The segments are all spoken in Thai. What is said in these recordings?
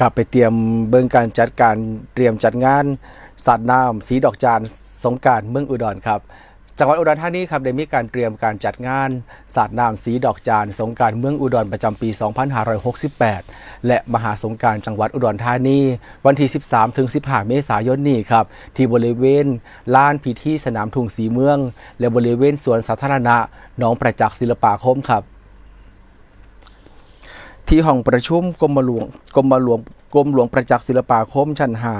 กลับไปเตรียมเบิ่งการจัดการเตรียมจัดงานสาดน้ำสีดอกจานสงการเมืองอุดรครับจังหวัดอุดรธานีครับได้มีการเตรียมการจัดงานสาดน้ำสีดอกจานสงการเมืองอุดรประจำปี 2568 และมหาสงการจังหวัดอุดรธานีวันที่ 13 ถึง 15 เมษายนนี้ครับที่บริเวณลานพิธีสนามทุ่งสีเมือง และบริเวณสวนสาธารณะหนองประจักษ์ศิลปาคมครับ ที่ห้องประชุมกรมหลวงกรมหลวงกรมหลวงประจักษ์ศิลปาคมชั้นหา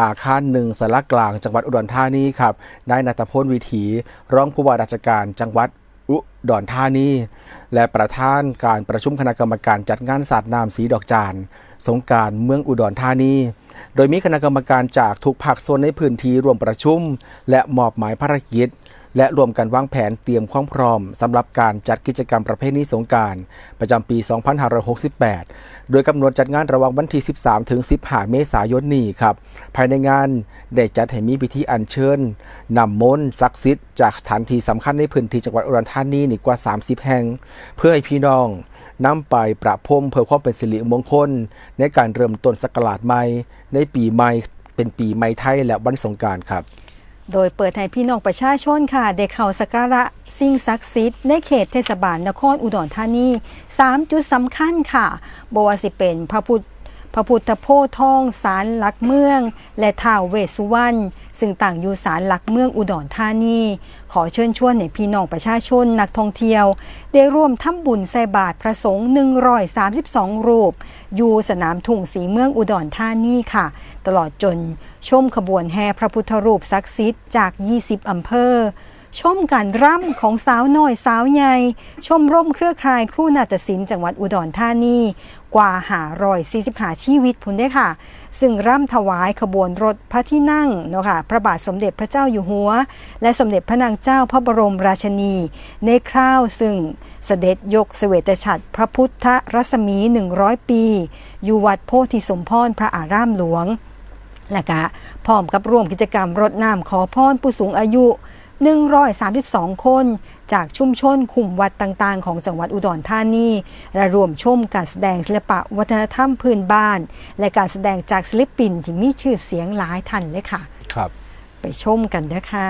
อาคารหนึ่งสารกลางจังหวัดอุดรธานีครับนายนัตพลวิถี รองผู้ว่าราชการจังหวัดอุดรธานี และประธานการประชุมคณะกรรมการจัดงานสาดน้ำสีดอกจานสงการเมืองอุดรธานี โดยมีคณะกรรมการจากทุกภาคส่วนในพื้นที่รวมประชุม และมอบหมายภารกิจ และรวมกันวางแผนเตรียมความพร้อมสำหรับการจัดกิจกรรมประเพณีสงการประจำปี 2568 โดยกำหนดจัดงานระหว่างวันที่ 13 ถึง 15 เมษายนนี้ครับ ภายในงานได้จัดให้มีพิธีอัญเชิญนำมนต์ศักดิ์สิทธิ์จากสถานที่สำคัญในพื้นที่จังหวัดอุดรธานีนี่กว่า 30 แห่ง เพื่อให้พี่น้องนำไปประพรมเพื่อความเป็นสิริมงคล ในการเริ่มต้นศักราชใหม่ในปีใหม่เป็นปีใหม่ไทยและวันสงการครับ โดยเปิดให้พี่น้องประชาชนค่ะได้เข้าสักการะสิ่งศักดิ์สิทธิ์ในเขตเทศบาลนครอุดรธานี 3 จุดสำคัญค่ะบวสิเป็นพระพุทธพระพุทธโพธิ์ทองสารหลักเมือง และท้าวเวสสุวรรณ ซึ่งต่างอยู่ศาลหลักเมืองอุดรธานี ขอเชิญชวนให้พี่น้องประชาชนนักท่องเที่ยว ได้ร่วมทำบุญใส่บาตรพระสงฆ์132 รูป อยู่สนามทุ่งสีเมืองอุดรธานีค่ะ ตลอดจนชมขบวนแห่พระพุทธรูปศักดิ์สิทธิ์จาก 20 อำเภอ ชมการร่ำของสาวน้อยสาวใหญ่ชมร่มเครือข่ายครูนาฏศิลป์จังหวัดอุดรธานีกว่าหารอย45ชีวิตพุ่นได้ค่ะ ซึ่งร่ำถวายขบวนรถพระที่นั่งเนาะค่ะพระบาทสมเด็จพระเจ้าอยู่หัว และสมเด็จพระนางเจ้าพระบรมราชินี ในคราวซึ่งเสด็จยกเสวตฉัตรพระพุทธรัศมี 100 ปี อยู่วัดโพธิสมพรพระอารามหลวงและก็พร้อมกับร่วมกิจกรรมรดน้ำขอพรผู้สูงอายุ 132 คน จากชุมชนคุมวัดต่างๆ ของจังหวัดอุดรธานีและรวมชมการแสดงศิลปะวัฒนธรรมพื้นบ้าน และการแสดงจากศิลปินที่มีชื่อเสียงหลายท่านเลยค่ะ ครับ ไปชมกันเด้อค่ะ